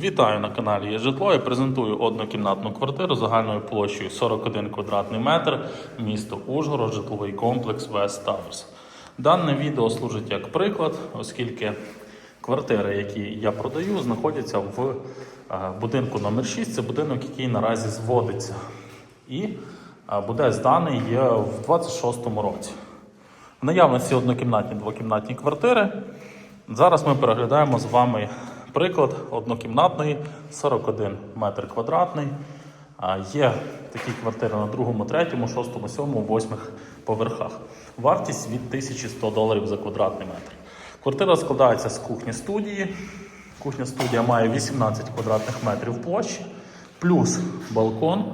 Вітаю на каналі «Є житло. Я презентую однокімнатну квартиру загальною площею 41 квадратний метр, місто Ужгород, житловий комплекс West Towers. Дане відео служить як приклад, оскільки квартири, які я продаю, знаходяться в е, будинку номер 6 Це будинок, який наразі зводиться. І е, буде зданий в 26-му році. В наявності однокімнатні двокімнатні квартири. Зараз ми переглядаємо з вами приклад однокімнатної 41 метр квадратний. Є такі квартири на другому, третьому, шостому, сьомому, восьмих поверхах. Вартість від 1100 доларів за квадратний метр. Квартира складається з кухні студії. Кухня студія має 18 квадратних метрів площі, плюс балкон.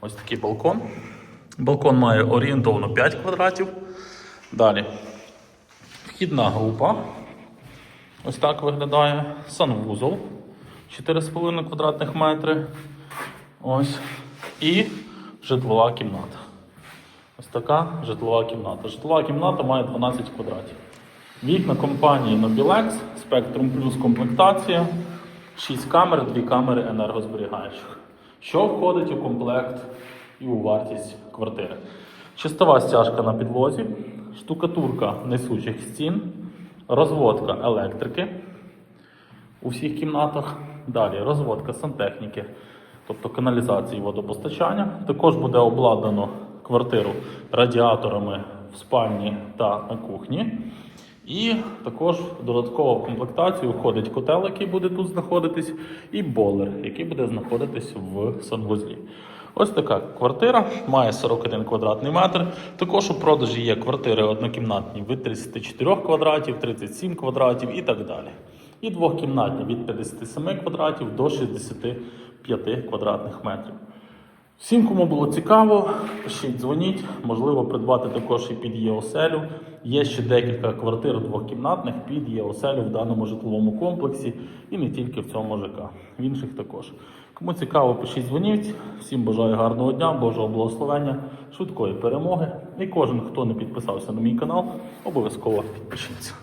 Ось такий балкон. Балкон має орієнтовно 5 квадратів. Далі. Вхідна група. Ось так виглядає. Санвузол 4,5 квадратних метри. Ось. І житлова кімната. Ось така житлова кімната. Житлова кімната має 12 квадратів. Вікна компанії Nobilex, Spectrum Plus комплектація, 6 камер, 2 камери енергозберігаючих. Що входить у комплект і у вартість квартири? Чистова стяжка на підлозі, штукатурка несучих стін, розводка електрики у всіх кімнатах. Далі розводка сантехніки, тобто каналізації водопостачання. Також буде обладнано квартиру радіаторами в спальні та на кухні. І також додатково в комплектацію входить котел, який буде тут знаходитись, і болер, який буде знаходитись в санвузлі. Ось така квартира, має 41 квадратний метр. Також у продажі є квартири однокімнатні від 34 квадратів, 37 квадратів і так далі. І двохкімнатні від 57 квадратів до 65 квадратних метрів. Всім, кому було цікаво, пишіть, дзвоніть, можливо, придбати також і під ЄОСЕЛю. Є ще декілька квартир двохкімнатних під ЄОСЕЛю в даному житловому комплексі і не тільки в цьому ЖК, в інших також. Кому цікаво, пишіть, дзвоніть. Всім бажаю гарного дня, Божого благословення, швидкої перемоги. І кожен, хто не підписався на мій канал, обов'язково підпишіться.